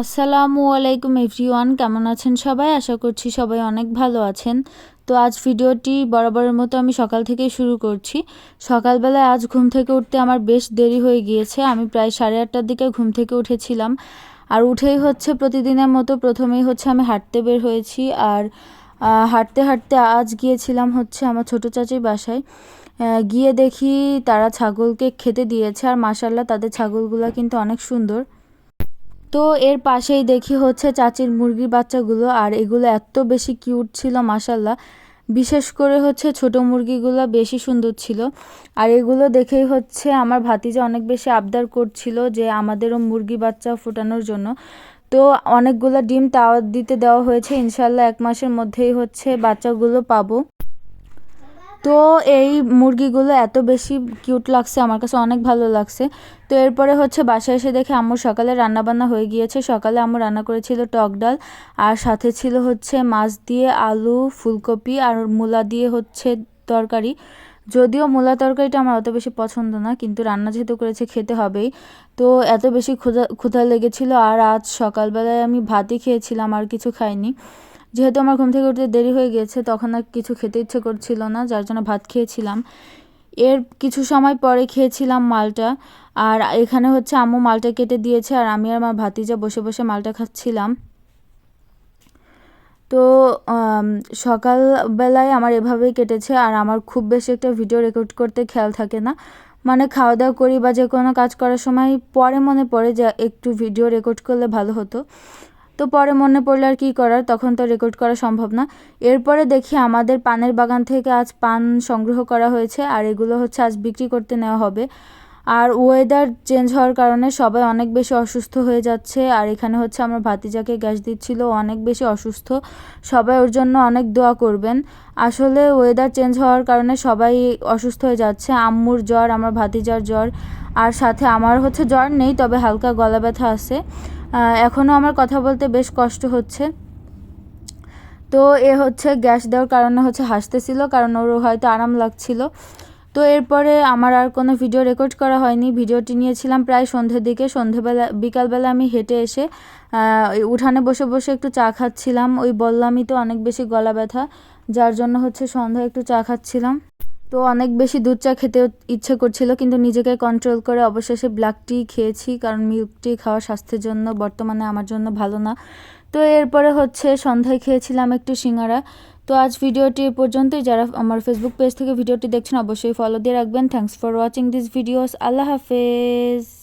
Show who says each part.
Speaker 1: আসসালামু আলাইকুম এভরিওয়ান, কেমন আছেন সবাই? আশা করছি সবাই অনেক ভালো আছেন। তো আজ ভিডিওটি বরাবরের মতো আমি সকাল থেকেই শুরু করছি। সকালবেলায় আজ ঘুম থেকে উঠতে আমার বেশ দেরি হয়ে গিয়েছে। আমি প্রায় সাড়ে আটটার দিকে ঘুম থেকে উঠেছিলাম। আর উঠেই হচ্ছে প্রতিদিনের মতো প্রথমেই হচ্ছে আমি হাঁটতে বের হয়েছি। আর হাঁটতে হাঁটতে আজ গিয়েছিলাম হচ্ছে আমার ছোটো চাচির বাসায়। গিয়ে দেখি তারা ছাগলকে খেতে দিয়েছে। আর মাসাল্লাহ তাদের ছাগলগুলো কিন্তু অনেক সুন্দর। তো এর পাশেই দেখি হচ্ছে চাচির মুরগির বাচ্চাগুলো, আর এগুলো এত বেশি কিউট ছিল মাসাল্লাহ বিশেষ করে হচ্ছে ছোট মুরগিগুলো বেশি সুন্দর ছিল। আর এগুলো দেখেই হচ্ছে আমার ভাতিজা অনেক বেশি আবদার করছিল যে আমাদেরও মুরগি বাচ্চা ফোটানোর জন্য। তো অনেকগুলো ডিম তাওয়া দিতে দেওয়া হয়েছে, ইনশাল্লাহ এক মাসের মধ্যেই হচ্ছে বাচ্চাগুলো পাবো। তো এই মুরগিগুলো এত বেশি কিউট লাগছে, আমার কাছে অনেক ভালো লাগছে। তো এরপরে হচ্ছে বাসায় এসে দেখে আম্মুর সকালে রান্নাবান্না হয়ে গিয়েছে। সকালে আম্মু রান্না করেছিল টক ডাল, আর সাথে ছিল হচ্ছে মাছ দিয়ে আলু, ফুলকপি, আর মূলা দিয়ে হচ্ছে তরকারি। যদিও মূলা তরকারিটা আমার অত বেশি পছন্দ না, কিন্তু রান্না যেহেতু করেছে খেতে হবেই। তো এত বেশি ক্ষুধা ক্ষুধা লেগেছিল, আর আজ সকালবেলায় আমি ভাতই খেয়েছিলাম, আর কিছু খাইনি। যেহেতু আমার ঘুম থেকে উঠতে দেরি হয়ে গেছে, তখন আর কিছু খেতে ইচ্ছে করছিল না, যার জন্য ভাত খেয়েছিলাম। এর কিছু সময় পরে খেয়েছিলাম মালটা, আর এখানে হচ্ছে আম্মু মালটা কেটে দিয়েছে, আর আমি আর আমার ভাতিজা বসে বসে মালটা খাচ্ছিলাম। তো সকালবেলায় আমার এভাবেই কেটেছে, আর আমার খুব বেশি একটা ভিডিও রেকর্ড করতে খেয়াল থাকে না। মানে খাওয়া দাওয়া করি বা যে কোনো কাজ করার সময় পরে মনে পড়ে যে একটু ভিডিও রেকর্ড করলে ভালো হতো। তো পরে মনে পড়লে আর কী করার? তখন তো রেকর্ড করা সম্ভব না। এরপরে দেখি আমাদের পানের বাগান থেকে আজ পান সংগ্রহ করা হয়েছে, আর এগুলো হচ্ছে আজ বিক্রি করতে নেওয়া হবে। আর ওয়েদার চেঞ্জ হওয়ার কারণে সবাই অনেক বেশি অসুস্থ হয়ে যাচ্ছে, আর এখানে হচ্ছে আমার ভাতিজাকে গ্যাস দিচ্ছিল অনেক বেশি অসুস্থ। সবাই ওর জন্য অনেক দোয়া করবেন। আসলে ওয়েদার চেঞ্জ হওয়ার কারণে সবাই অসুস্থ হয়ে যাচ্ছে, আম্মুর জ্বর, আমার ভাতিজার জ্বর, আর সাথে আমার হচ্ছে জ্বর নেই, তবে হালকা গলা ব্যথা আছে। এখনও আমার কথা বলতে বেশ কষ্ট হচ্ছে। তো এ হচ্ছে গ্যাস দেওয়ার কারণে হচ্ছে হাসতেছিল, কারণ ওর হয়তো আরাম লাগছিল। তো এরপরে আমার আর কোনো ভিডিও রেকর্ড করা হয়নি। ভিডিওটি নিয়েছিলাম প্রায় সন্ধ্যের দিকে। সন্ধ্যেবেলা, বিকালবেলা আমি হেঁটে এসে উঠানে বসে বসে একটু চা খাচ্ছিলাম। ওই বললামই তো অনেক বেশি গলা ব্যথা, যার জন্য হচ্ছে সন্ধ্যায় একটু চা খাচ্ছিলাম। তো অনেক বেশি দুধ চা খেতে ইচ্ছে করছিল, কিন্তু নিজেকে কন্ট্রোল করে অবশেষে ব্ল্যাক টি খেয়েছি, কারণ মিল্ক টি খাওয়া স্বাস্থ্যের জন্য বর্তমানে আমার জন্য ভালো না। তো এরপরে হচ্ছে সন্ধ্যায় খেয়েছিলাম একটু সিঙ্গারা। তো আজ ভিডিওটি পর্যন্তই। যারা আমার ফেসবুক পেজ থেকে ভিডিওটি দেখছেন, অবশ্যই ফলো দিয়ে রাখবেন। Thanks for watching this videos আল্লাহ হাফেজ।